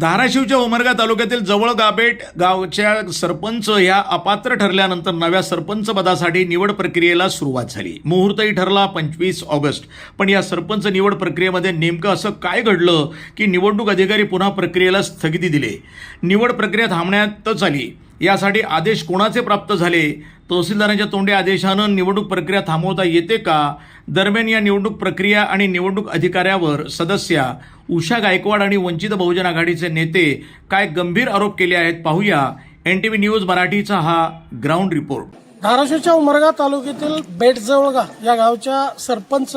धाराशिवच्या उमरगा तालुक्यातील जवळ गाबेट गावच्या सरपंच या अपात्र ठरल्यानंतर नव्या सरपंच पदासाठी निवड प्रक्रियेला सुरुवात झाली. मुहूर्तही ठरला पंचवीस ऑगस्ट. पण या सरपंच निवड प्रक्रियेमध्ये नेमकं असं काय घडलं की निवडणूक अधिकारी पुन्हा प्रक्रियेला स्थगिती दिले? निवड प्रक्रिया थांबण्यातच आली. यासाठी आदेश कोणाचे प्राप्त झाले? तहसीलदारांच्या तोंडी आदेशानं निवडणूक प्रक्रिया थांबवता येते का? दरम्यान या निवडणूक प्रक्रिया आणि निवडणूक अधिकाऱ्यावर सदस्या उषा गायकवाड आणि वंचित बहुजन आघाडीचे नेते काय गंभीर आरोप केले आहेत पाहूया. एन टी व्ही न्यूज मराठीचा हा ग्राउंड रिपोर्ट. धाराशिवच्या उमरगा तालुक्यातील बेटजवळगा या गावच्या सरपंच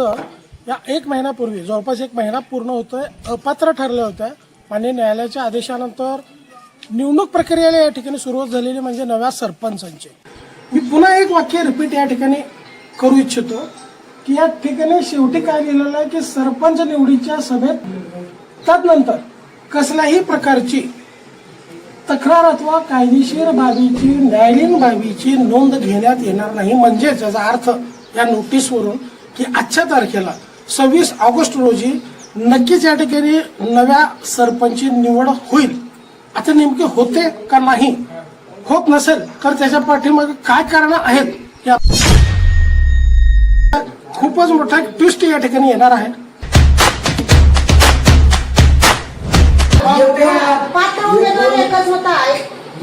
या एक महिन्यापूर्वी जवळपास एक महिना पूर्ण होतोय अपात्र ठरले होते मान्य न्यायालयाच्या आदेशानंतर निवडणूक प्रक्रियेला या ठिकाणी सुरुवात झालेली म्हणजे नव्या सरपंचांची. मी पुन्हा एक वाक्य रिपीट या ठिकाणी करू इच्छितो. की या ठिकाणी शेवटी काय लिहिलेलं आहे की सरपंच निवडीच्या सभेत तदनंतर कसल्याही प्रकारची तक्रार अथवा कायदेशीर बाबीची न्यायालयीन बाबीची नोंद घेण्यात येणार नाही. म्हणजेच याचा अर्थ या नोटीसवरून की आजच्या तारखेला सव्वीस ऑगस्ट रोजी नक्कीच या ठिकाणी नव्या सरपंची निवड होईल. आता नेमके होते का नाही? होत नसेल तर त्याच्या पाठीमागे काय कारण आहेत? या खूपच मोठा ट्विस्ट या ठिकाणी येणार आहे. पात्र उमेदवार एकच होता.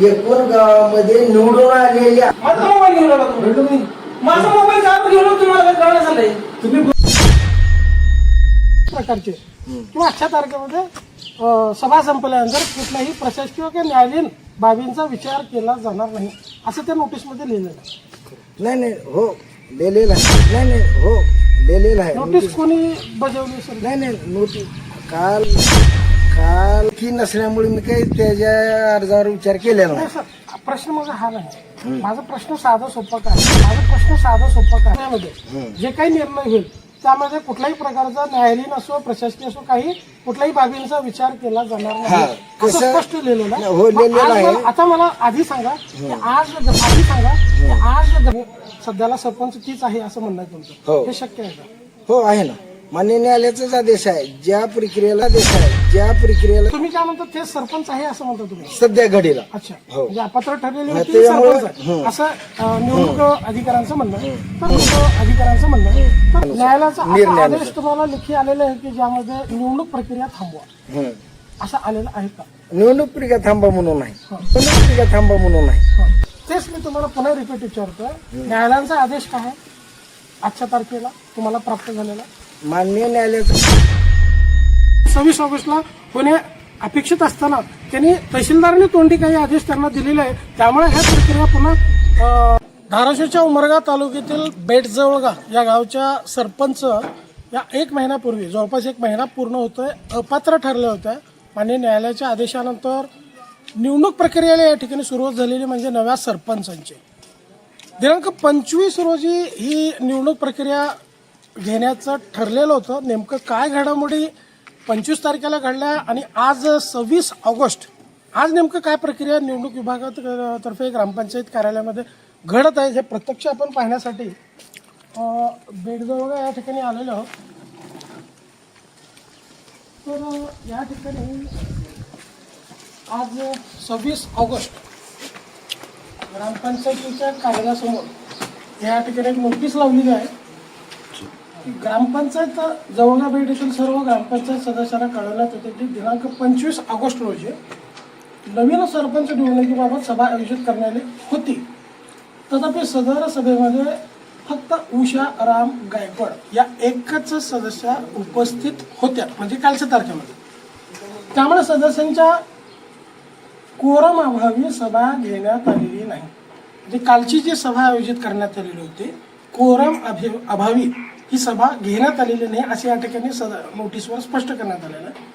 एकूण गावामध्ये निवडून आलेल्या माझा मोबाईल घेऊन आला तुम्ही. माझा मोबाईल का घेऊन आला तुम्हाला कळलं झालंय? तुम्ही प्रकारचे किंवा आजच्या तारखेमध्ये अं, सभा संपल्यानंतर कुठल्याही प्रशासकीय किंवा न्यायालयीन बाबींचा विचार केला जाणार नाही. असं त्या नोटीसमध्ये लिहिलेलं आहे. नाही नाही हो. लिहिलेलं आहे. नाही नाही हो लिहिलेलं आहे. नोटीस कोणी बजावली सर नाही नाही नोटीस काल काल की नसल्यामुळे मी काही त्याच्या अर्जावर विचार केलेला नाही. सर प्रश्न माझा हा नाही. माझा प्रश्न साधा सोपा काय माझा प्रश्न साधा सोपा काय त्यामध्ये जे काही निर्णय होईल त्यामध्ये कुठल्याही प्रकारचा न्यायालयीन असो प्रशासकीय असो काही कुठल्याही बाबींचा विचार केला जाणार नाही. स्पष्ट लिहिलेलं आहे. हो, आता मला आधी सांगा आज आधी सांगा की आज सध्याला सरपंच तीच आहे असं म्हणणं आहे हो. तुमचं हे शक्य आहे का हो आहे ना मान्य न्यायालयाचाच आदेश आहे ज्या प्रक्रियेला आदेश आहे ज्या प्रक्रियेला तुम्ही काय म्हणता ते सरपंच आहे असं म्हणता तुम्ही सध्या घडीला अच्छा हो. म्हणजे अपात्र ठरलेली हा, सरपंच आहे. हं. असं अं, निवडणूक अधिकाऱ्यांचं म्हणणं आहे. तर निवडणूक अधिकाऱ्यांचं म्हणणं आहे. तर न्यायालयाचा असा निर्णयानुसार. आदेश तुम्हाला लेखी आलेला आहे की ज्यामध्ये निवडणूक प्रक्रिया थांबवा हं. असं आलेलं आहे का निवडणूक प्रक्रिया थांबा म्हणून नाही निवडणूक प्रक्रिया थांबा म्हणून नाही हं. तेच मी तुम्हाला पुन्हा रिपीट विचारतोय. न्यायालयाचा आदेश काय आहे? आजच्या तारखेला तुम्हाला प्राप्त झालेला? मान्य न्यायालयाचा सव्वीस ऑगस्टला होणे अपेक्षित असताना त्यांनी तहसीलदारांनी तोंडी काही आदेश त्यांना दिलेले आहे त्यामुळे ह्या प्रक्रिया पुन्हा अं, धाराशिवच्या उमरगा तालुक्यातील बेटजवळगा या गावच्या सरपंच या एक महिन्यापूर्वी जवळपास एक महिना पूर्ण होतोय अपात्र ठरले होते मान्य न्यायालयाच्या आदेशानंतर निवडणूक प्रक्रियेला या ठिकाणी सुरुवात झालेली म्हणजे नव्या सरपंचांची. दिनांक पंचवीस रोजी ही निवडणूक प्रक्रिया घेण्याचं ठरलेलं होतं. नेमकं काय घडामोडी पंचवीस तारखेला घडल्या आणि आज सव्वीस ऑगस्ट आज नेमकं काय प्रक्रिया निवडणूक विभागात तर्फे ग्रामपंचायत कार्यालयामध्ये घडत आहे हे प्रत्यक्ष आपण पाहण्यासाठी बेडजवळ या ठिकाणी आलेलो आहोत. तर या ठिकाणी आज सव्वीस ऑगस्ट ग्रामपंचायतीच्या कार्यालयासमोर या ठिकाणी एक नोटीस लावलेली आहे. की ग्रामपंचायत जवळगा भेट येथील सर्व ग्रामपंचायत सदस्यांना कळवण्यात येते की दिनांक पंचवीस ऑगस्ट रोजी नवीन सरपंच निवडणुकीबाबत सभा आयोजित करण्यात आली होती. तथापि सदर सभेमध्ये फक्त उषा राम गायकवाड या एकच सदस्या उपस्थित होत्या म्हणजे कालच्या तारखेमध्ये. त्यामुळे सदस्यांच्या कोरम अभावी सभा घेण्यात आलेली नाही. म्हणजे कालची जी सभा आयोजित करण्यात आलेली होती कोरम अभि अभावी ही सभा घेण्यात आलेली नाही असे या ठिकाणी सद नोटीसवर स्पष्ट करण्यात आलेलं आहे.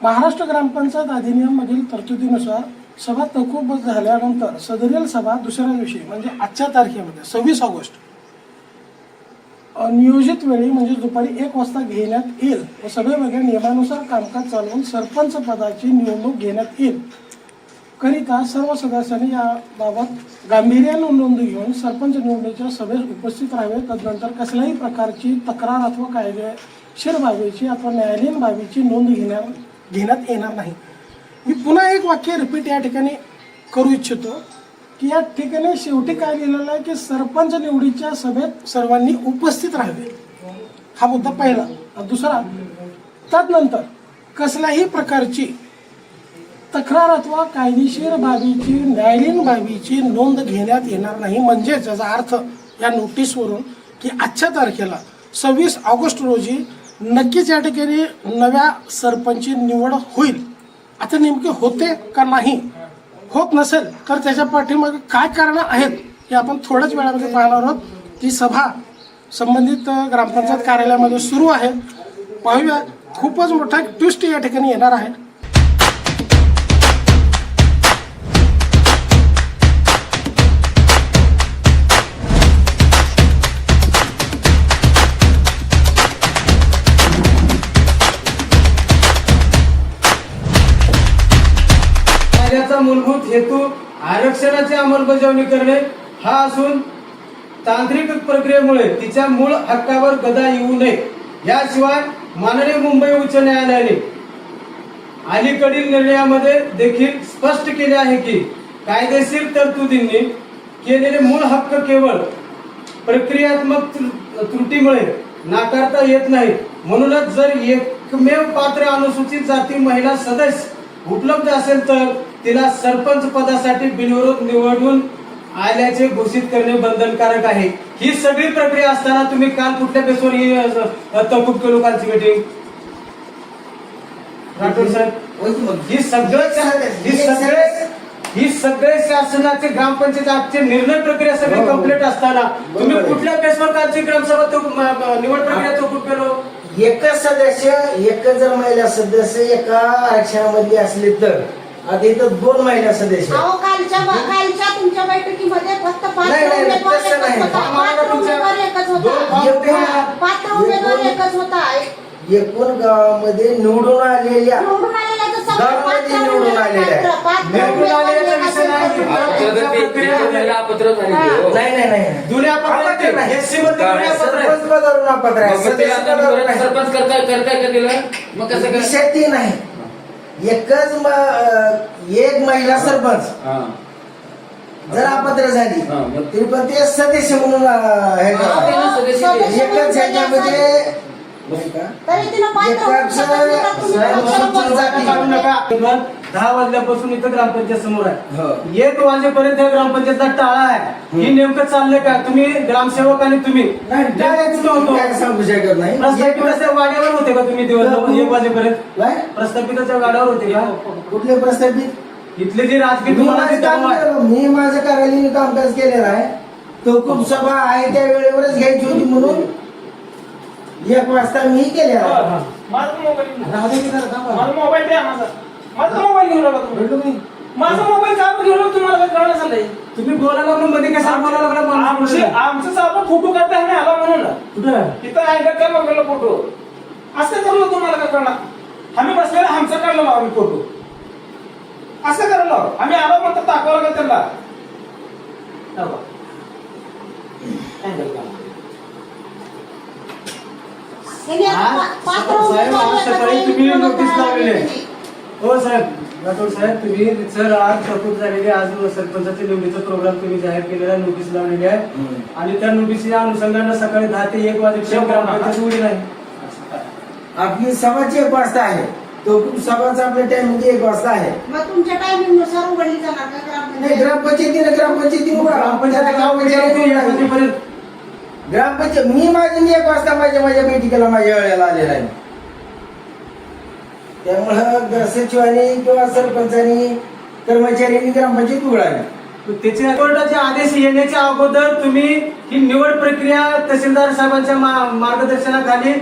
महाराष्ट्र ग्रामपंचायत अधिनियम मधील तरतुदीनुसार सभा तहकूब झाल्यानंतर सदरील सभा दुसऱ्या दिवशी म्हणजे आजच्या तारखेमध्ये सव्वीस ऑगस्ट नियोजित वेळी म्हणजे दुपारी एक वाजता घेण्यात येईल व सभेमध्ये नियमानुसार कामकाज चालवून सरपंच पदाची निवडणूक घेण्यात येईल. करिता सर्व सदस्यांनी याबाबत गांभीर्याने नोंद घेऊन सरपंच निवडणुकीच्या सभेस उपस्थित राहावे. तदनंतर कसल्याही प्रकारची तक्रार अथवा कायदेशीर बाबीची अथवा न्यायालयीन बाबीची नोंद घेण्या घेण्यात येणार नाही. मी पुन्हा एक वाक्य रिपीट या ठिकाणी करू इच्छितो की या ठिकाणी शेवटी काय लिहिलेलं आहे की सरपंच निवडीच्या सभेत सर्वांनी उपस्थित राहावे. हा मुद्दा पहिला. दुसरा त्यानंतर कसल्याही प्रकारची तक्रार अथवा कायदेशीर बाबीची न्यायालयीन बाबीची नोंद घेण्यात येणार नाही. म्हणजेच याचा अर्थ या नोटीसवरून की आजच्या तारखेला सव्वीस ऑगस्ट रोजी नक्कीच या ठिकाणी नव्या सरपंची निवड होईल. आता नेमके होते का नाही होत नसेल तर त्याच्या पाठीमागे काय कारणं आहेत हे आपण थोड्याच वेळामध्ये पाहणार आहोत. ती सभा संबंधित ग्रामपंचायत कार्यालयामध्ये सुरू आहे. पाहूया खूपच मोठा ट्विस्ट या ठिकाणी येणार आहे. कायद्याचा मूलभूत हेतू आरक्षणाची अंमलबजावणी करणे हा असून तांत्रिक प्रक्रियेमुळे तिच्या मूळ हक्कावर गदा येऊ नये. याशिवाय माननीय मुंबई उच्च न्यायालयाने अलीकडील निर्णयामध्ये देखील स्पष्ट केले आहे की कायदेशीर तरतुदींनी केलेले मूळ हक्क केवळ प्रक्रियात्मक त्रुटीमुळे नाकारता येत नाही. म्हणूनच जर एकमेव पात्र अनुसूचित जाती महिला सदस्य उपलब्ध असेल तर तिला सरपंच पदासाठी बिनविरोध निवडून आल्याचे घोषित करणे बंधनकारक आहे. ही सगळी प्रक्रिया असताना तुम्ही काल कुठल्या बेसवर ही तहकूब केलो कालची मीटिंग राठोड साहेब ही सगळं ही सगळे ही सगळे शासनाचे ग्रामपंचायत आजचे निर्णय प्रक्रिया सगळी कंप्लीट असताना तुम्ही कुठल्या बेसवर कालची ग्रामसभा निवड प्रक्रिया चौकट केलो? एकच सदस्य एकच जर महिला सदस्य एका आरक्षणामध्ये असले तर? आता इथं दोन सदस्य अहो कालच्या कालच्या तुमच्या बैठकीमध्ये फक्त पाच नाही, नाही, उमेदवार तसं एकच नाही. होता. आम्हाला पाच तुमच्या- उमेदवार एकच दोन होता एकूण- पाच उमेदवार एकूण- एकच होता. एकूण गावामध्ये निवडून आलेल्या निवडून आलेल्याचं सगळं गावामध्ये पाच निवडून उमेदवार आलेल्या आहे. मात्र पाच निवडून उमेदवार आलेल्याचा एकाच विषय नाही. होता. नाही. नाही नाही जुन्या नाही. जुन्या पत्रात सरपंच पदावर नापात्र आहे. सदस्य पदावर नाही. सरपंच करता करता का दिलं मग कसं विषय ते नाही. एकच म- एक महिला सरपंच हा. जर अपात्र झाली हा, मग- तरी पण ते सदस्य म्हणून अं, हे करतात. एकच ह्याच्यामध्ये दहा वाजल्यापासून इथं ग्रामपंचायत समोर हो. आहे एक वाजेपर्यंत या ग्रामपंचायतचा टाळा आहे. ही. नेमकं चाललंय का? तुम्ही ग्रामसेवक आणि तुम्ही. सांगू शकत नाही. प्रस्थापिताच्या गाड्यावर होते का तुम्ही दिवसभर? एक वाजेपर्यंत? प्रस्थापिताच्या गाड्यावर होते का? कुठले प्रस्थापित? इथले जे राजकीय. मी माझं कार्यालयीन कामकाज केलेलं आहे. तो खूप सभा आहे त्या वेळेवरच घ्यायची होती म्हणून एक वाजता मी आहे. माझा मोबाईल की. माझा मोबाईल द्या माझा माझा मोबाईल घेऊन आला तुम्ही. माझा मोबाईल का घेऊन तुम्हाला काय कळलं झालंय तुम्ही बोलायला लागलो मध्ये कशा बोलायला लागला आमचे. आमचं साधं फोटो काढता आम्ही आला म्हणून कुठं तिथं आहे का काय बघलेला फोटो असं करलो तुम्हाला काय करणार आम्ही बसलेला आमचा काढलेला आम्ही फोटो असं करलो आम्ही आलो म्हणतो दाखवलं का बघ. Angle काढा. त्यांनी आता आज पा- पाच साहेब, उमेदवार आज एकत्र सकाळी तुम्ही निवडून नोटीस लावलेली आहे. हो साहेब. राठोड साहेब तुम्ही सर आज चौकट झालेली आहे. आज सरपंचाच्या निवडीचा प्रोग्राम तुम्ही जाहीर केलेला आहे नोटीस लावलेली आहे. हम्म. आणि त्या नोटीसच्या अनुषंगाने सकाळी दहा ते एक वाजेपर्यंत ग्रामपंचायत उघडी नाही आपली सभाची एक वाजता आहे. तो खूप सभाचा आपल्या टाइम एक वाजता आहे. मग तुमच्या टायमिंगनुसार उघडली जाणार का नाही ग्रामपंचायत ग्रामपंचायतीने ग्रामपंचायती उघडा. ग्रामपंचायत त्याला गावपंचायत गावपंचायती एक उघडा. वाजेपर्यंत ग्रामपंचायत मी माझी मी एक वाजता माझ्या माझ्या बैठकीला माझ्या वेळेला आलेला आहे. त्यामुळं सचिवांनी किंवा सरपंचांनी कर्मचाऱ्यांनी ग्रामपंचायत उघडावी. त्याचे कोर्टाचे आदेश येण्याच्या अगोदर तुम्ही ही निवड प्रक्रिया तहसीलदार साहेबांच्या मा- मार्गदर्शनाखाली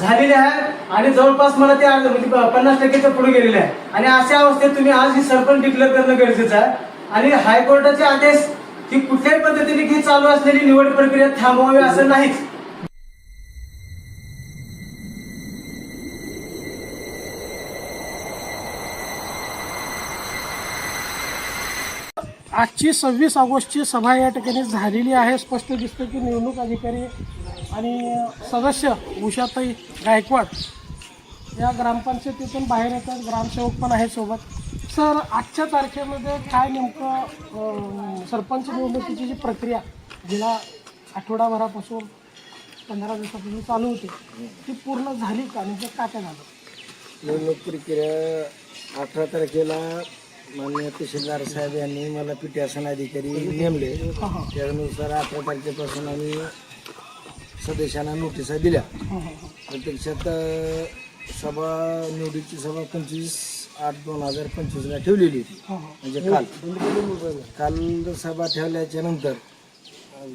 झालेली आहे. आणि जवळपास मला ते म्हणजे पन्नास टक्केच्या पुढे गेलेले आहे. आणि अशा अवस्थेत तुम्ही आज ही सरपंच डिक्लेअर करणं गरजेचं आहे. आणि हायकोर्टाचे आदेश की कुठल्याही पद्धतीने ही चालू असलेली निवड प्रक्रिया थांबवावी असं नाहीच. आजची सव्वीस ऑगस्टची सभा या ठिकाणी झालेली आहे. स्पष्ट दिसतं की निवडणूक अधिकारी आणि सदस्य उषाताई गायकवाड या ग्रामपंचायतीतून बाहेर येतात. ग्रामसेवक पण आहेत सोबत. सर आजच्या तारखेमध्ये काय नेमकं सरपंच निवडणुकीची जी प्रक्रिया गेल्या आठवडाभरापासून पंधरा दिवसापासून चालू होती ती पूर्ण झाली का? म्हणजे काय काय झालं? निवडणूक प्रक्रिया अठरा तारखेला माननीय तहसीलदार साहेब यांनी मला पीठासन अधिकारी नेमले. त्यानुसार अठरा तारखेपासून आम्ही सदस्यांना नोटिसा दिल्या. प्रत्यक्षात सभा निवडीची सभा पंचवीस आठ दोन हजार पंचवीसला ठेवलेली होती. हां हां. म्हणजे काल. काल सभा ठेवल्याच्या नंतर अ,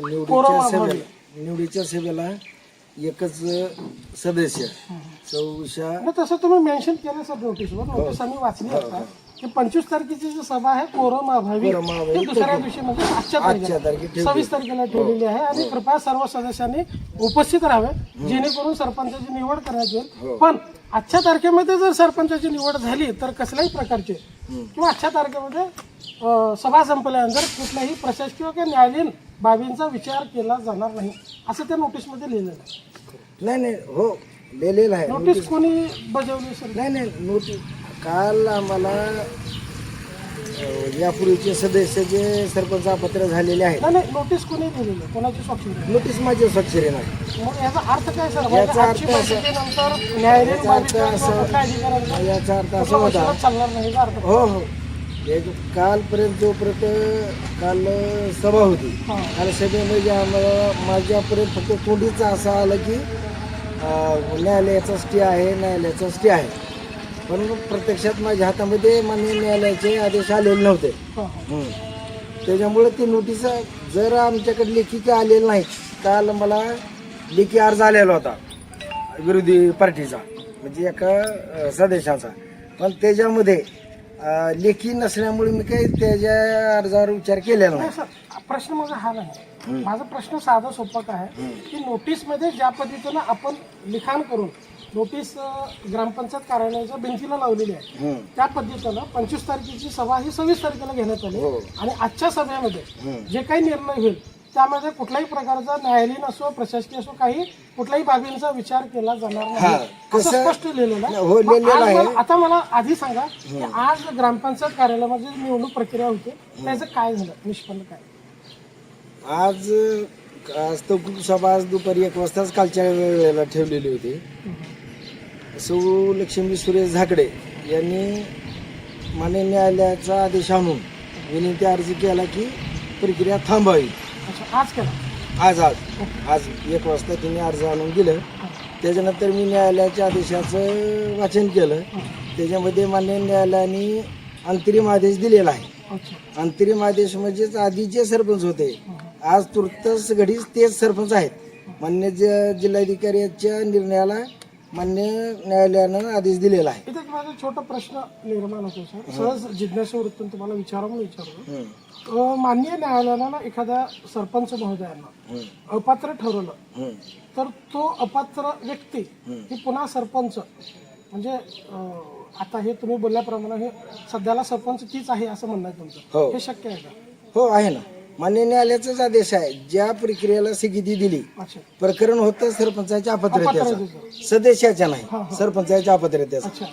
निवडीच्या सभेला निवडीच्या सभेला एकच सदस्य नाही तसं तुम्ही मेन्शन केलं सर नोटीसवर नोटीस आम्ही वाचली की पंचवीस तारखेची जी सभा आहे कोरम अभावी ती दुसऱ्या दिवशी म्हणजे आजच्या तारखेला. ठेवली. सव्वीस तारखेला ठेवलेली आहे. आणि कृपया सर्व सदस्यांनी उपस्थित राहावे. जेणेकरून सरपंचाची निवड करण्यात येईल. पण आजच्या तारखेमध्ये जर सरपंचाची निवड झाली तर कसल्याही प्रकारचे किंवा आजच्या तारखेमध्ये अं, सभा संपल्यानंतर कुठल्याही प्रशासकीय किंवा न्यायालयीन बाबींचा विचार केला जाणार नाही असं त्या नोटीसमध्ये लिहिलेलं आहे. नाही नाही हो लिहिलेलं आहे. नोटीस कोणी बजावली सर? नाही नाही नोटीस काल आम्हाला यापूर्वीचे सदस्य जे सरपंच अपत्र झालेले आहेत नाही नोटीस कोणी दिलेली? कोणाची स्वाक्षरी? नोटीस माझे स्वाक्षरी नाही मग याचा अर्थ काय सर म्हणजे याचा अर्थ असा- याचा अर्थ असा- याचा अर्थ होता हो हो एक कालपर्यंत जोपर्यंत काल सभा होती. काल सभेमध्ये आम्हाला माझ्यापर्यंत फक्त तोंडीचं असं आलं की न्यायालयाचा स्टे आहे न्यायालयाचा स्टे आहे पण प्रत्यक्षात माझ्या हातामध्ये माननीय न्यायालयाचे आदेश आलेले नव्हते. हं. त्याच्यामुळे ती नोटीस जर आमच्याकडे लेखी काय आलेलं नाही काल मला लेखी अर्ज आलेला होता विरोधी पार्टीचा म्हणजे एका अ, सदस्याचा. पण त्याच्यामध्ये अ, लेखी नसल्यामुळे मी काही त्याच्या अर्जावर विचार केलेला नाही नाही. सर प्रश्न माझा हा नाही. माझा प्रश्न साधा सोपा काय आहे की नोटीसमध्ये ज्या पद्धतीनं आपण लिखाण करून नोटीस अं, ग्रामपंचायत कार्यालयाच्या बेंचीला लावलेली आहे. हं. त्या पद्धतीनं पंचवीस तारखेची सभा ही सव्वीस तारखेला घेण्यात आली. हो. आणि आजच्या सभेमध्ये जे काही निर्णय होईल त्यामध्ये कुठल्याही प्रकारचा न्यायालयीन असो प्रशासकीय असो काही कुठल्याही बाबींचा विचार केला जाणार हा, नाही असं कसं- स्पष्ट लिहिलेलं आहे. हो, मग लिहिलेलं आज आहे. मला- आता मला आधी सांगा की आज ग्रामपंचायत कार्यालयामध्ये जी निवडणूक प्रक्रिया होती त्याचं काय झालं? निष्पन्न काय? आज आज तो सभा आज दुपारी एक वाजताच कालच्या वेळेला ठेवलेली होती. सौ लक्ष्मी सुरेश झाकडे यांनी मान्य न्यायालयाचा आदेश आणून विनंती अर्ज केला की प्रक्रिया थांबावी अच्छा आज केला आज आज. आज एक वाजता तिने अर्ज आणून दिलं. त्याच्यानंतर मी न्यायालयाच्या आदेशाचं वाचन केलं. त्याच्यामध्ये मान्य न्यायालयाने अंतरिम आदेश दिलेला आहे. अंतरिम आदेश म्हणजेच आधी जे सरपंच होते आज तुर्तस घडीच तेच सरपंच आहेत. मान्य ज- जिल्हाधिकाऱ्याच्या निर्णयाला मान्य न्यायालयानं आदेश दिलेला आहे. इथे एक माझा छोटा प्रश्न निर्माण होतो सर. सहज जिज्ञासा वृत्तून तुम्हाला विचारा म्हणून विचारतो. हं, अं, माननीय न्यायालयानं ना एखाद्या सरपंच महोदयांना हं, अपात्र ठरवलं हं. तर तो अपात्र व्यक्ती ही पुन्हा सरपंच. म्हणजे अं, आता हे तुम्ही बोलल्याप्रमाणे हे सध्याला सरपंच तीच आहे असं म्हणणं आहे हो. तुमचं हे शक्य आहे का? हो आहे ना. मान्य न्यायालयाचाच आदेश आहे. ज्या प्रक्रियेला स्थगिती दिली अच्छा. प्रकरण होतं सरपंचाच्या अपात्रतेचं अपात्रतेचं. सदस्याच्या नाही सरपंचाच्या अपात्रतेचं अच्छा.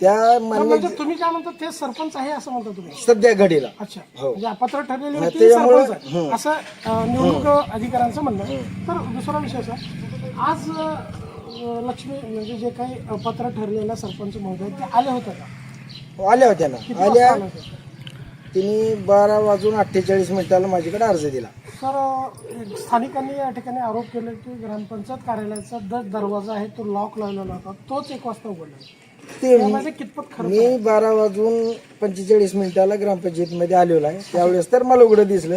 त्या तर मान्य म्हणजे तुम्ही काय म्हणता ते सरपंच आहे असं म्हणता तुम्ही? सध्या घडीला. अच्छा. हो. म्हणजे अपात्र ठरलेली हा, व्यक्ती त्याच्यामुळं- सरपंच आहे. हं. असं अं, निवडणूक अधिकाऱ्यांचं म्हणणं आहे. तर दुसरा विषय सर आज अं, लक्ष्मी म्हणजे जे काही अपात्र ठरलेल्या सरपंच महोदय ते आले होते का? आल्या होत्या ना. किती आल्या वाजता आले होते? तिने बारा वाजून अठ्ठेचाळीस मिनिटाला माझ्याकडे अर्ज दिला. सर एक स्थानिकांनी या ठिकाणी आरोप केले की ग्रामपंचायत कार्यालयाचा द दरवाजा आहे तो लॉक लावलेला होता. तोच एक वाजता उघडला. ते त्यामध्ये कितपत खरं मी बारा वाजून पंचेचाळीस मिनिटाला ग्रामपंचायतीमध्ये आलेलो आहे त्यावेळेस तर मला उघडं दिसलं.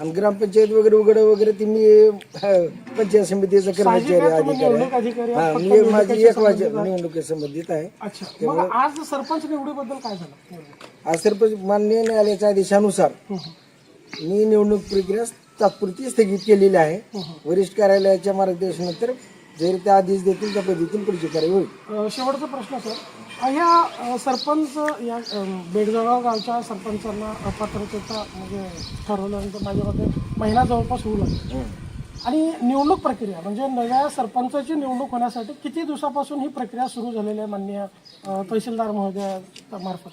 आणि ग्रामपंचायत वगैरे उघडं वगैरे ती मी अं, पंचायत समितीचा कर्मचारी आहे, तुम्ही अधिकारी निवडणूक अधिकारी आहे. आहात, हा फक्त मी माझी एक वाजे संबंधित आहे. निवडणुकी संबंधित आहे अच्छा मग आज सरपंच निवडीबद्दल काय झालं आज सरपंच मान्य न्यायालयाच्या आदेशानुसार हं, हं. मी निवडणूक प्रक्रिया तात्पुरती स्थगित केलेली आहे वरिष्ठ कार्यालयाच्या मार्गदर्शनानंतर जर ते आदेश देतील त्या पद्धतीने पुढची कार्यवाही होईल. अ, शेवटचा प्रश्न सर. ह्या अ, सरपंच या अ, बेडजळगाव गावच्या सरपंचांना अपात्रतेचा म्हणजे ठरवल्यानंतर माझ्या मते महिना जवळपास होऊ लागला. आणि निवडणूक प्रक्रिया म्हणजे नव्या सरपंचाची निवडणूक होण्यासाठी किती दिवसापासून ही प्रक्रिया सुरू झालेली आहे माननीय अ, तहसीलदार महोदया मार्फत?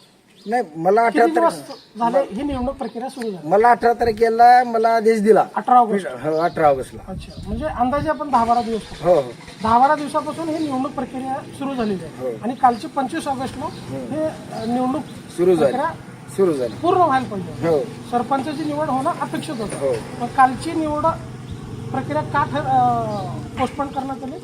नाही मला किती अठरा दिवस तारीख झाले ही निवडणूक प्रक्रिया सुरू झाली? मला अठरा तारखेला मला आदेश दिला. अठरा ऑगस्ट. हो अठरा ऑगस्टला. अच्छा म्हणजे अंदाजे आपण दहा बारा दिवस हो हो. दहा बारा दिवसापासून ही निवडणूक प्रक्रिया सुरू झालेली आहे. आणि कालची पंचवीस ऑगस्टला हे. अ, निवडणूक सुरू झाली. प्रक्रिया सुरू झाली. पूर्ण व्हायला पाहिजे. हो. सरपंचाची निवड होणं अपेक्षित होतं. हो. पण कालची निवड प्रक्रिया का पोस्टपोन करण्यात आली?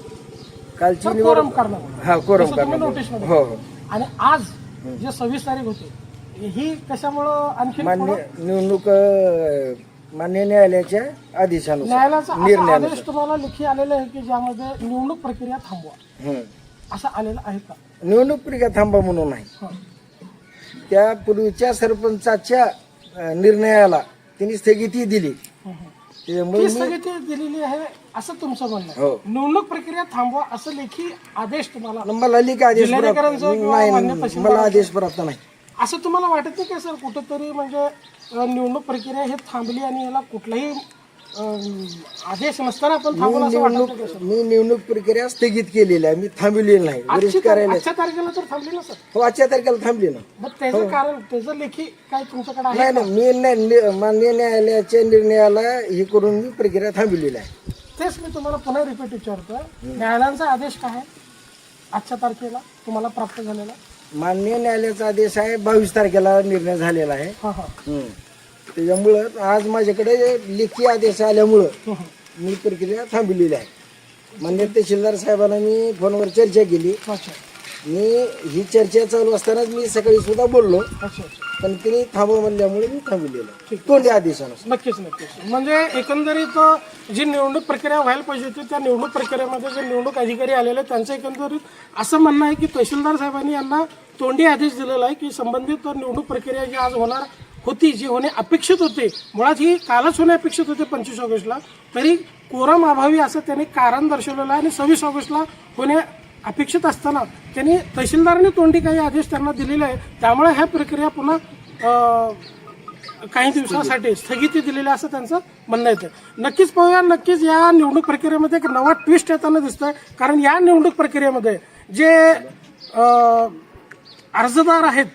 कालची तर निवड कोरम करण्यात हा कोरम जसं तुम्ही करण्यात नोटीसमध्ये हो हो. आणि आज जे सव्वीस तारीख होती ही कशामुळं आणखी मान्य निवडणूक अं, मान्य न्यायालयाच्या आदेशानुसार न्यायालयाचा असा निर्णयानुसार. आदेश तुम्हाला लेखी आलेला आहे की ज्यामध्ये निवडणूक प्रक्रिया थांबवा. हं. असं आलेलं आहे का? निवडणूक प्रक्रिया थांबा म्हणून नाही. हो. त्या पूर्वीच्या सरपंचाच्या अं, निर्णयाला त्यांनी स्थगिती दिली. स्थगिती दिलेली आहे असं तुमचं म्हणणं आहे. हो. निवडणूक प्रक्रिया थांबवा असं लेखी आदेश तुम्हाला मला लिखित आदेश प्राप्त जिल्हाधिकाऱ्यांचं किंवा मान्य नाही तहसीलदार- मला आदेश प्राप्त नाही असं तुम्हाला वाटत नाही का सर कुठंतरी म्हणजे अ, निवडणूक प्रक्रिया ही थांबली आणि याला कुठलाही आदेश नसताना आपण थांबवलं असं वाटत निवडणूक नाही का सर? मी निवडणूक प्रक्रिया स्थगित केलेली आहे. मी थांबवलेली नाही. आजची वरिष्ठ कार्यालय आजच्या तारखेला तर थांबली ना सर? हो आजच्या तारखेला थांबली ना. मग त्याचं कारण त्याचं लेखी काय तुमच्याकडे आहे नाही नाही मी नाही नि- मान्य न्यायालयाच्या निर्णयाला हे करून मी प्रक्रिया थांबवलेली आहे. तेच मी तुम्हाला पुन्हा रिपीट विचारतो न्यायालयांचा आदेश काय आहे? आजच्या तारखेला तुम्हाला प्राप्त झालेला? मान्य न्यायालयाचा आदेश आहे बावीस तारखेला निर्णय झालेला आहे. हा हा. हम्म. त्याच्यामुळं आज माझ्याकडे लेखी आदेश आल्यामुळं मी प्रक्रिया थांबवलेली आहे. मान्य तहसीलदार साहेबांना मी फोनवर चर्चा केली. अच्छा. मी ही चर्चा चालू असतानाच मी सकाळी सुद्धा बोललो. पण तिने थांबव म्हणल्यामुळे मी थांबवलेलं आहे तोंडी आदेशानुसार. नक्कीच नक्कीच. म्हणजे एकंदरीत जी निवडणूक प्रक्रिया व्हायला पाहिजे होती त्या निवडणूक प्रक्रियेमध्ये जे निवडणूक अधिकारी आलेले त्यांचं एकंदरीत असं म्हणणं आहे की तहसीलदार साहेबांनी यांना तोंडी आदेश दिलेला आहे की संबंधित निवडणूक प्रक्रिया जी आज होणार होती जी होणे अपेक्षित होते. मुळात ही कालच होणे अपेक्षित होते पंचवीस ऑगस्टला. तरी कोरम अभावी असं त्यांनी कारण दर्शवलेलं आहे आणि सव्वीस ऑगस्टला होणे अपेक्षित असताना त्यांनी तहसीलदारांनी तोंडी काही आदेश त्यांना दिलेले आहे त्यामुळे ह्या प्रक्रिया पुन्हा काही दिवसासाठी स्थगिती दिलेली असं त्यांचं म्हणणं येतं नक्कीच पाहूया नक्कीच या निवडणूक प्रक्रियेमध्ये एक नवा ट्विस्ट येताना दिसतोय. कारण या निवडणूक प्रक्रियेमध्ये जे अर्जदार आहेत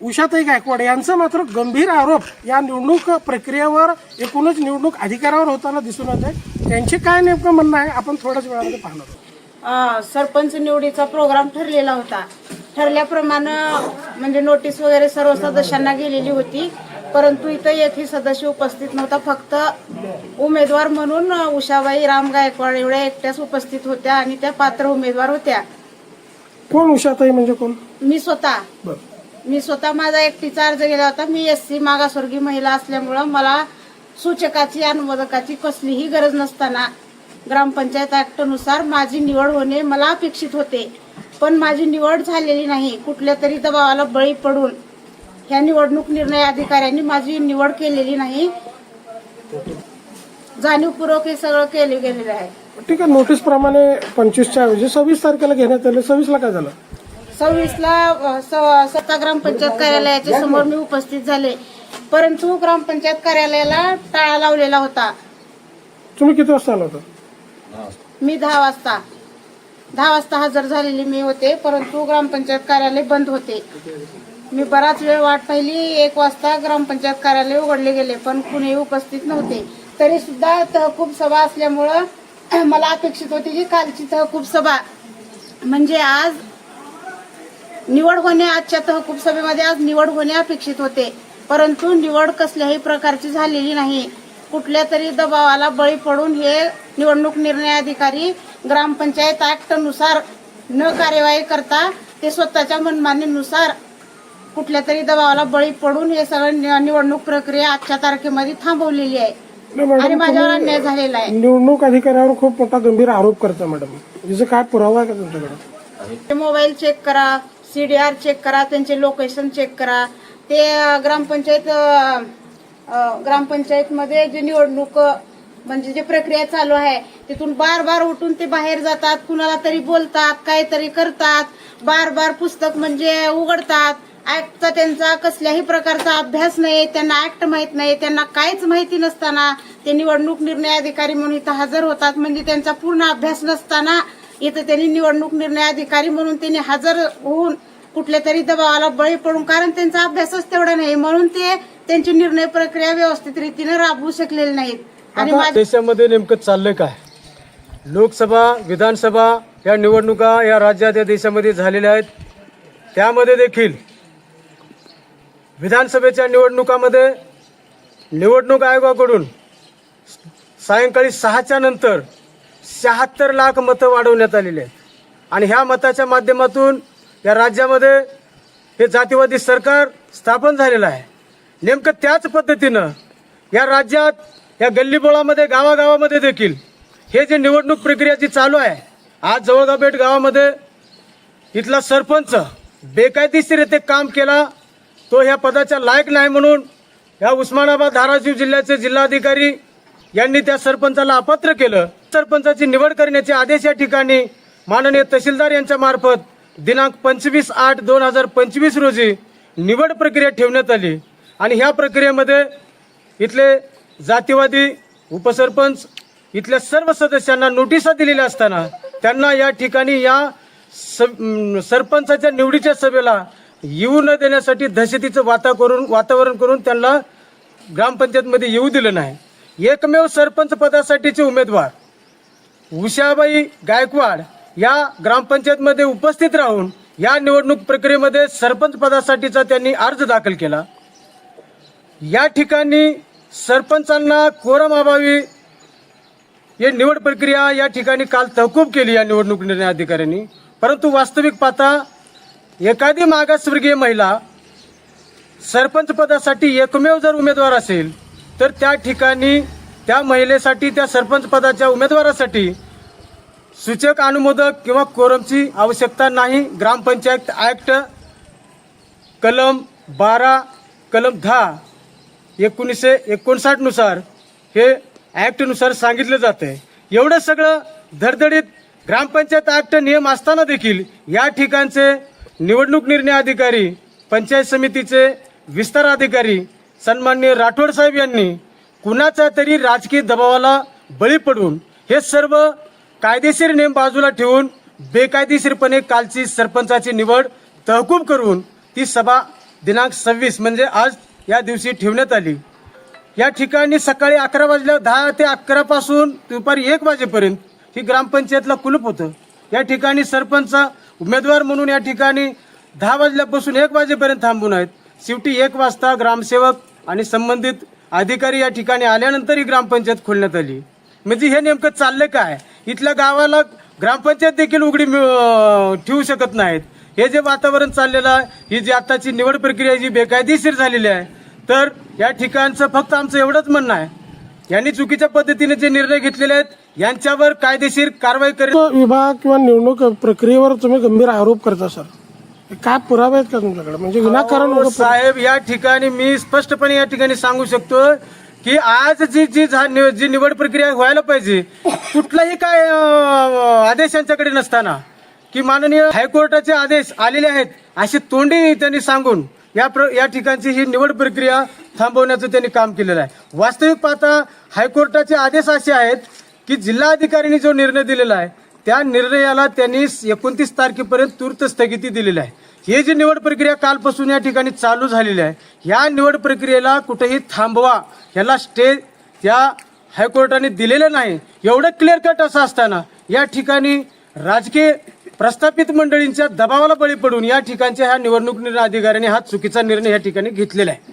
उषाताई गायकवाड यांचा मात्र गंभीर आरोप या निवडणूक प्रक्रियेवर एकूणच निवडणूक अधिकारावर होताना दिसून येत आहे त्यांचे काय नेमकं म्हणणं आहे? आपण थोड्याच वेळामध्ये पाहणार आहोत. सरपंच निवडीचा प्रोग्राम ठरलेला होता. ठरल्याप्रमाणे म्हणजे नोटीस वगैरे सर्व सदस्यांना गेलेली होती. परंतु इथं एकही सदस्य उपस्थित नव्हता. फक्त उमेदवार म्हणून उषाबाई राम गायकवाड एवढ्या एकट्याच उपस्थित होत्या आणि त्या पात्र उमेदवार होत्या. कोण उषाताई म्हणजे कोण? मी स्वतः. मी स्वतः माझा एकटीचा अर्ज गेला होता. मी एस सी मागासवर्गीय महिला असल्यामुळं मला सूचकाची अनुमोदकाची कसलीही गरज नसताना ग्रामपंचायत ऍक्टनुसार माझी निवड होणे मला अपेक्षित होते. पण माझी निवड झालेली नाही. कुठल्या तरी दबावाला बळी पडून ह्या निवडणूक निर्णय अधिकाऱ्यांनी माझी निवड केलेली नाही. जाणीवपूर्वक हे सगळं केले गेलेलं आहे. ठीक आहे. नोटीस प्रमाणे पंचवीसच्या ऐवजी सव्वीस तारखेला घेण्यात आले. सव्वीसला काय झालं? सव्वीसला स्वतः ग्रामपंचायत कार्यालयाच्या समोर मी उपस्थित झाले. परंतु ग्रामपंचायत कार्यालयाला टाळा लावलेला होता. तुम्ही किती वाजता आला होता? मी दहा वाजता. दहा वाजता हजर झालेली मी होते परंतु ग्रामपंचायत कार्यालय बंद होते. मी बराच वेळ वाट पाहिली एक वाजता ग्रामपंचायत कार्यालय उघडले गेले पण कुणीही उपस्थित नव्हते. तरी सुद्धा तहकूब सभा असल्यामुळं मला अपेक्षित होती की कालची तहकूब सभा. म्हणजे आज निवड होणे आजच्या तहकूब सभेमध्ये आज निवड होणे अपेक्षित होते. परंतु निवड कसल्याही प्रकारची झालेली नाही. कुठल्या तरी दबावाला बळी पडून हे निवडणूक निर्णय अधिकारी ग्रामपंचायत ऍक्टनुसार न कार्यवाही करता ते स्वतःच्या मनमानीनुसार कुठल्या तरी दबावाला बळी पडून हे सगळं निवडणूक प्रक्रिया आजच्या तारखेमध्ये थांबवलेली आहे. आणि माझ्यावर अन्याय झालेला आहे. निवडणूक अधिकाऱ्यावर खूप मोठा गंभीर आरोप करता मॅडम. याचा काय पुरावा आहे का तुमच्याकडे? मोबाईल चेक करा सी डी आर चेक करा त्यांचे लोकेशन चेक करा. ते ग्रामपंचायत ग्रामपंचायतमध्ये जे निवडणूक म्हणजे जे प्रक्रिया चालू आहे तिथून बार बार उठून ते बाहेर जातात कुणाला तरी बोलतात काहीतरी करतात बार बार पुस्तक म्हणजे उघडतात. ऍक्टचा त्यांचा कसल्याही प्रकारचा अभ्यास नाही त्यांना ऍक्ट माहीत नाही त्यांना काहीच माहिती नसताना ते निवडणूक निर्णय अधिकारी म्हणून इथं हजर होतात. म्हणजे त्यांचा पूर्ण अभ्यास नसताना इथं त्यांनी निवडणूक निर्णय अधिकारी म्हणून त्यांनी हजर होऊन कुठल्या तरी दबावाला बळी पडून कारण त्यांचा अभ्यासच तेवढा नाही. म्हणून ते त्यांची निर्णय प्रक्रिया व्यवस्थित रीतीने राबवू शकलेले नाहीत. आणि माझ्या देशामध्ये नेमकं चाललंय काय? लोकसभा विधानसभा या निवडणुका या राज्यात या देशामध्ये झालेल्या आहेत. त्यामध्ये देखील विधानसभेच्या निवडणुकामध्ये निवडणूक आयोगाकडून सायंकाळी सहाच्या नंतर शहात्तर लाख मतं वाढवण्यात आलेली आहेत. आणि ह्या मताच्या माध्यमातून या राज्यामध्ये हे जातीवादी सरकार स्थापन झालेलं आहे. नेमकं त्याच पद्धतीनं या राज्यात या गल्लीबोळामध्ये गावागावामध्ये देखील हे जे निवडणूक प्रक्रिया जी चालू आहे आज जवळगावपेठ गावामध्ये इथला सरपंच बेकायदेशीर काम केला तो ह्या पदाच्या लायक नाही म्हणून ह्या उस्मानाबाद धाराशिव जिल्ह्याचे जिल्हाधिकारी यांनी त्या सरपंचाला अपात्र केलं. सरपंचाची निवड करण्याचे आदेश या ठिकाणी माननीय तहसीलदार यांच्या मार्फत दिनांक पंचवीस आठ दोन हजार पंचवीस रोजी निवड प्रक्रिया ठेवण्यात आली. आणि ह्या प्रक्रियेमध्ये इथले जातीवादी उपसरपंच इथल्या सर्व सदस्यांना नोटिसा दिलेल्या असताना त्यांना या ठिकाणी या स- सरपंचाच्या निवडीच्या सभेला येऊ न देण्यासाठी दहशतीचं वाता करून वातावरण करून त्यांना ग्रामपंचायतमध्ये येऊ दिलं नाही. एकमेव सरपंच पदासाठीचे उमेदवार उषाबाई गायकवाड या ग्रामपंचायतमध्ये उपस्थित राहून या निवडणूक प्रक्रियेमध्ये सरपंच पदासाठीचा त्यांनी अर्ज दाखल केला. या ठिकाणी सरपंचांना कोरम अभावी हे निवड प्रक्रिया या ठिकाणी काल तहकूब केली या निवडणूक निर्णय अधिकाऱ्यांनी. परंतु वास्तविक पाहता एखादी मागासवर्गीय महिला सरपंच पदासाठी एकमेव जर उमेदवार असेल तर त्या ठिकाणी त्या महिलेसाठी त्या सरपंच पदाच्या उमेदवारासाठी सूचक अनुमोदक किंवा कोरमची आवश्यकता नाही. ग्रामपंचायत ॲक्ट कलम बारा कलम दहा एकोणीसशे एकोणसाठनुसार हे ॲक्टनुसार सांगितलं जातं आहे एवढं सगळं धडधडीत ग्रामपंचायत ॲक्ट नियम असताना देखील या ठिकाणचे निवडणूक निर्णय अधिकारी पंचायत समितीचे विस्तार अधिकारी सन्माननीय राठोड साहेब यांनी कुणाच्या तरी राजकीय दबावाला बळी पडून हे सर्व कायदेशीर नियम बाजूला ठेवून बेकायदेशीरपणे कालची सरपंचाची निवड तहकूब करून ती सभा दिनांक सव्वीस म्हणजे आज या दिवशी ठेवण्यात आली. या ठिकाणी सकाळी अकरा वाजल्या दहा ते अकरा पासून दुपारी एक वाजेपर्यंत ही ग्रामपंचायतला कुलूप होतं. या ठिकाणी सरपंच उमेदवार म्हणून या ठिकाणी दहा वाजल्यापासून एक वाजेपर्यंत थांबून आहेत. शेवटी एक वाजता ग्रामसेवक आणि संबंधित अधिकारी या ठिकाणी आल्यानंतर ही ग्रामपंचायत खोलण्यात आली. म्हणजे हे नेमकं चाललंय काय? इथल्या गावाला ग्रामपंचायत देखील उघडी ठेवू शकत नाहीत. हे जे वातावरण चाललेलं आहे ही जी आताची निवड प्रक्रिया जी बेकायदेशीर झालेली आहे तर या ठिकाणचं फक्त आमचं एवढंच म्हणणं आहे. यांनी चुकीच्या पद्धतीने जे निर्णय घेतलेले आहेत यांच्यावर कायदेशीर कारवाई करेल विभाग किंवा निवडणूक प्रक्रियेवर तुम्ही गंभीर आरोप करता सर. काय पुरावे आहेत का तुमच्याकडे? म्हणजे विनाकारण साहेब या ठिकाणी मी स्पष्टपणे या ठिकाणी सांगू शकतो की आज जी जी झा- नि- जी निवड प्रक्रिया व्हायला पाहिजे कुठलाही काय अं, आदेश यांच्याकडे नसताना की माननीय हायकोर्टाचे आदेश आलेले आहेत अशी तोंडी त्यांनी सांगून या प्र या ठिकाणची ही निवड प्रक्रिया थांबवण्याचं त्यांनी काम केलेलं आहे. वास्तविक पाहता हायकोर्टाचे आदेश असे आहेत की जिल्हाधिकाऱ्यांनी जो निर्णय दिलेला आहे त्या निर्णयाला त्यांनी एकोणतीस तारखेपर्यंत तूर्त स्थगिती दिलेली आहे. हे जी निवड प्रक्रिया कालपासून या ठिकाणी चालू झालेली आहे या निवड प्रक्रियेला कुठेही थांबवा. याला स्टे त्या हायकोर्टाने दिलेलं नाही. एवढं क्लिअर कट असं असताना या ठिकाणी राजकीय प्रस्थापित मंडळींच्या दबावाला बळी पडून या ठिकाणच्या ह्या निवडणूक निर्णय अधिकाऱ्यांनी हा चुकीचा निर्णय या ठिकाणी घेतलेला आहे.